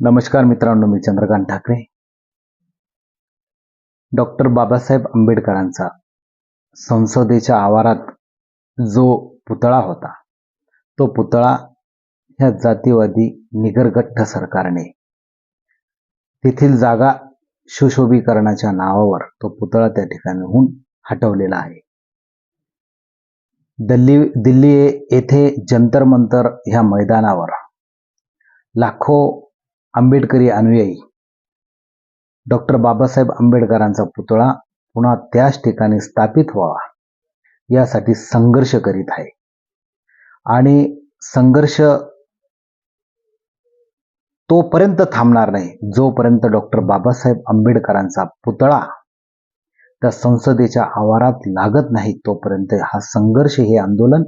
नमस्कार मित्रांनो मी चंद्रकांत ठाकरे. डॉक्टर बाबासाहेब आंबेडकरांचा संसदेच्या आवारात जो पुतळा होता तो पुतळा ह्या जातीवादी निगरगठ्ठ सरकारने तेथील जागा सुशोभीकरणाच्या नावावर तो पुतळा त्या ठिकाणीहून हटवलेला आहे. दिल्ली दिल्ली येथे जंतर मंतर ह्या मैदानावर लाखो आंबेडकरी अनुयायी. डॉक्टर बाबासाहेब आंबेडकरांचा पुतळा पुन्हा त्याच ठिकाणी स्थापित व्हावा यासाठी संघर्ष करीत आहे. आणि संघर्ष तोपर्यंत थांबणार नाही जोपर्यंत डॉक्टर बाबासाहेब आंबेडकरांचा पुतळा त्या संसदेच्या आवारात लागत नाही तोपर्यंत हा संघर्ष हे आंदोलन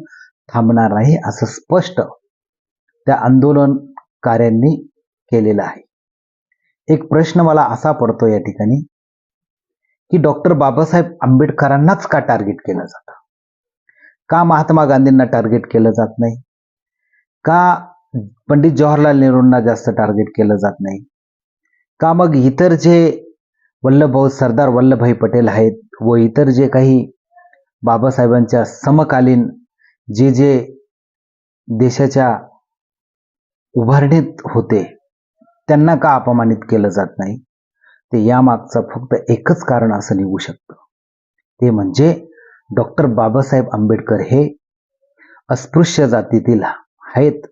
थांबणार नाही असं स्पष्ट त्या आंदोलनकाऱ्यांनी केलेलं आहे. एक प्रश्न मला असा पडतो या ठिकाणी की डॉक्टर बाबासाहेब आंबेडकरांनाच का टार्गेट केलं जातं? का महात्मा गांधींना टार्गेट केलं जात नाही? का पंडित जवाहरलाल नेहरूंना जास्त टार्गेट केलं जात नाही? का मग इतर जे वल्लभभाऊ सरदार वल्लभभाई पटेल आहेत व इतर जे काही बाबासाहेबांच्या समकालीन जे जे देशाच्या उभारणीत होते त्यांना का अपमानित केलं जात नाही? ते यामागचं फक्त एकच कारण असं निघू शकतं. ते म्हणजे डॉक्टर बाबासाहेब आंबेडकर हे अस्पृश्य जातीतील आहेत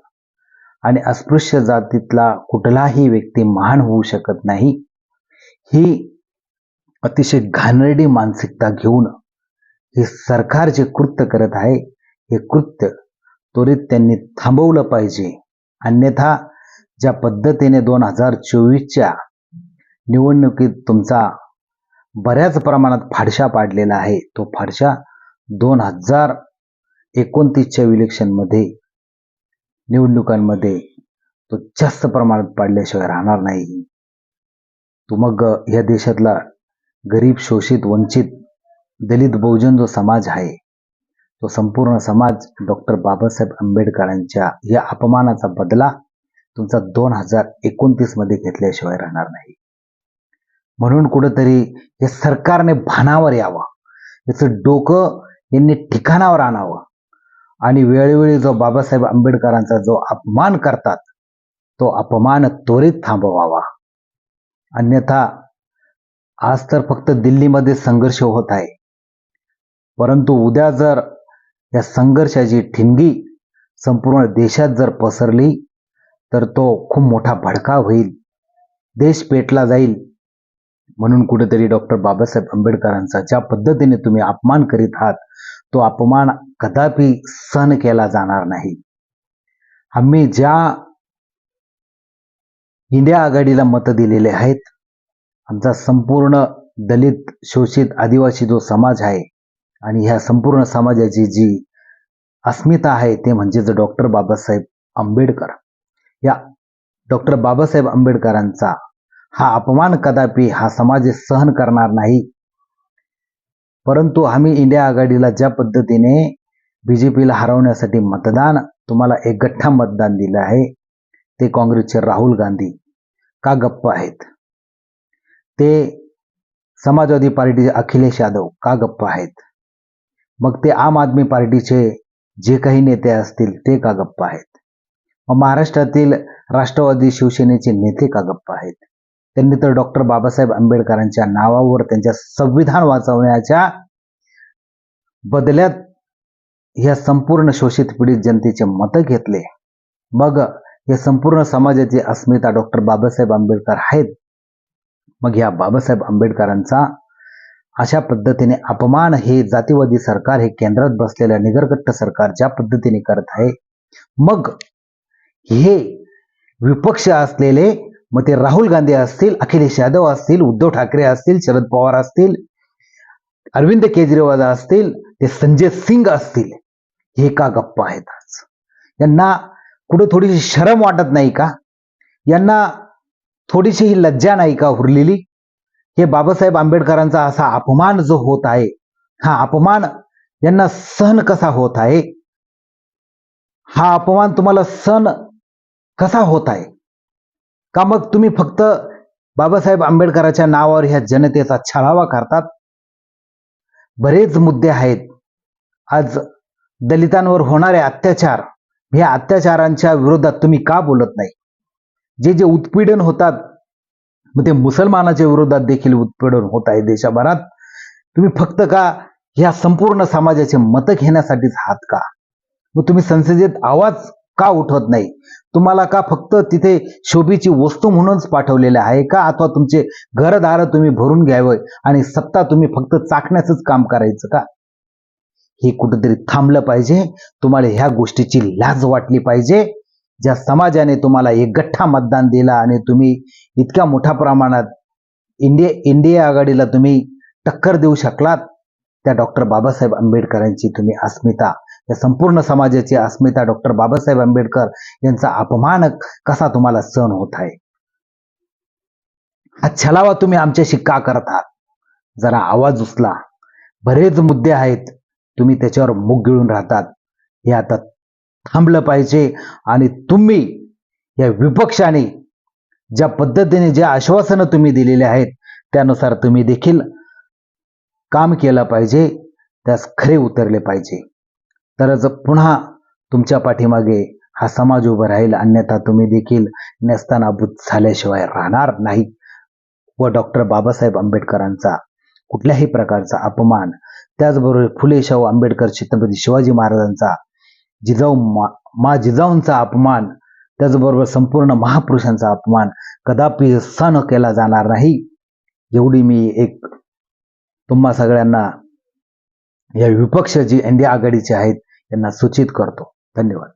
आणि अस्पृश्य जातीतला कुठलाही व्यक्ती महान होऊ शकत नाही. ही अतिशय घाणेरडी मानसिकता घेऊन हे सरकार जे कृत्य करत आहे हे कृत्य त्वरित त्यांनी थांबवलं पाहिजे. अन्यथा ज्या पद्धतीने दोन हजार चोवीसच्या निवडणुकीत तुमचा बऱ्याच प्रमाणात फाडशा पाडलेला आहे तो फाडशा दोन हजार एकोणतीसच्या इलेक्शनमध्ये निवडणुकांमध्ये तो जास्त प्रमाणात पाडल्याशिवाय राहणार नाही. तो मग या देशातला गरीब शोषित वंचित दलित बहुजन जो समाज आहे तो संपूर्ण समाज डॉक्टर बाबासाहेब आंबेडकरांच्या या अपमानाचा बदला तुमचा दोन हजार एकोणतीसमध्ये घेतल्याशिवाय राहणार नाही. म्हणून कुठंतरी हे सरकारने भानावर यावं. याचं डोकं यांनी ठिकाणावर आणावं. आणि वेळोवेळी जो बाबासाहेब आंबेडकरांचा जो अपमान करतात तो अपमान त्वरित थांबवावा. अन्यथा आज तर फक्त दिल्लीमध्ये संघर्ष होत आहे. परंतु उद्या जर या संघर्षाची ठिणगी संपूर्ण देशात जर पसरली तर तो खूप मोठा भडका होईल. देश पेटला जाईल. म्हणून कुठेतरी डॉक्टर बाबासाहेब आंबेडकरांचा ज्या पद्धतीने तुम्ही अपमान करीत आहात तो अपमान कदापि सहन केला जाणार नाही. आम्ही ज्या इंडिया आघाडीला मतं दिलेले आहेत आमचा संपूर्ण दलित शोषित आदिवासी जो समाज आहे आणि ह्या संपूर्ण समाजाची जी अस्मिता आहे ते म्हणजेच डॉक्टर बाबासाहेब आंबेडकर. या डॉक्टर बाबासाहेब आंबेडकरांचा हा अपमान कदापि हा समाज सहन करणार नाही. परंतु आम्ही इंडिया आघाडीला ज्या पद्धतीने बी जे पीला हरवण्यासाठी मतदान तुम्हाला एक गठ्ठा मतदान दिलं आहे ते काँग्रेसचे राहुल गांधी का गप्प आहेत? ते समाजवादी पार्टीचे अखिलेश यादव का गप्प आहेत? मग ते आम आदमी पार्टीचे जे काही नेते असतील ते का गप्प आहेत? महाराष्ट्रातील राष्ट्रवादी शिवसेनेचे नेते का गप्प आहेत? त्यांनी तर डॉक्टर बाबासाहेब आंबेडकरांच्या नावावर त्यांच्या संविधान वाचवण्याच्या बदल्यात ह्या संपूर्ण शोषित पीडित जनतेचे मतं घेतले. मग या संपूर्ण समाजाची अस्मिता डॉक्टर बाबासाहेब आंबेडकर आहेत. मग या बाबासाहेब आंबेडकरांचा अशा पद्धतीने अपमान हे जातीवादी सरकार हे केंद्रात बसलेल्या निगरगट्ट सरकार ज्या पद्धतीने करत आहे. मग हे विपक्ष असलेले मग ते राहुल गांधी असतील अखिलेश यादव असतील उद्धव ठाकरे असतील शरद पवार असतील अरविंद केजरीवाल असतील ते संजय सिंग असतील हे का गप्प आहेत आज. यांना कुठं थोडीशी शरम वाटत नाही का? यांना थोडीशी ही लज्जा नाही का उरलेली? हे बाबासाहेब आंबेडकरांचा असा अपमान जो होत आहे हा अपमान यांना सहन कसा होत आहे? हा अपमान तुम्हाला सहन कसा होत आहे? का मग तुम्ही फक्त बाबासाहेब आंबेडकरांच्या नावावर ह्या जनतेचा छळावा करतात? बरेच मुद्दे आहेत. आज दलितांवर होणारे अत्याचार ह्या अत्याचारांच्या विरोधात तुम्ही का बोलत नाही? जे जे उत्पीडन होतात मग ते मुसलमानाच्या विरोधात देखील उत्पीडन होत आहे देशभरात. तुम्ही फक्त का ह्या संपूर्ण समाजाचे मतं घेण्यासाठीच आहात का? मग तुम्ही संसदेत आवाज का उठवत नाही? तुम्हाला का फक्त तिथे शोभेची वस्तू म्हणूनच पाठवलेले आहे का? अथवा तुमचे घरदार तुम्ही भरून घ्यावं आणि सत्ता तुम्ही फक्त चाकण्याचंच काम करायचं का? हे कुठेतरी थांबलं पाहिजे. तुम्हाला ह्या गोष्टीची लाज वाटली पाहिजे. ज्या समाजाने तुम्हाला एक गठ्ठा मतदान दिला आणि तुम्ही इतक्या मोठ्या प्रमाणात इंडिया इंडिया आघाडीला तुम्ही टक्कर देऊ शकलात त्या डॉक्टर बाबासाहेब आंबेडकरांची तुम्ही अस्मिता या संपूर्ण समाजाची अस्मिता डॉक्टर बाबासाहेब आंबेडकर यांचा अपमान कसा तुम्हाला सहन होत आहे? हा छलावा तुम्ही आमच्याशी का करत आहात? जरा आवाज उचला. बरेच मुद्दे आहेत. तुम्ही त्याच्यावर मुग गिळून राहतात. हे आता थांबलं पाहिजे आणि तुम्ही या विपक्षाने ज्या पद्धतीने ज्या आश्वासनं तुम्ही दिलेले आहेत त्यानुसार तुम्ही देखील काम केलं पाहिजे त्यास खरे उतरले पाहिजे. तरच पुन्हा तुमच्या पाठीमागे हा समाज उभा राहील अन्यथा तुम्ही देखील नेस्तानाभूत झाल्याशिवाय राहणार नाही व डॉक्टर बाबासाहेब आंबेडकरांचा कुठल्याही प्रकारचा अपमान त्याचबरोबर फुले शाहू आंबेडकर छत्रपती शिवाजी महाराजांचा जिजाऊ मा मा जिजाऊंचा अपमान त्याचबरोबर संपूर्ण महापुरुषांचा अपमान कदापि सहन केला जाणार नाही. एवढी मी एक तुम्हा सगळ्यांना या विपक्ष जी इंडिया आघाडीचे आहेत यांना सूचित करतो. धन्यवाद.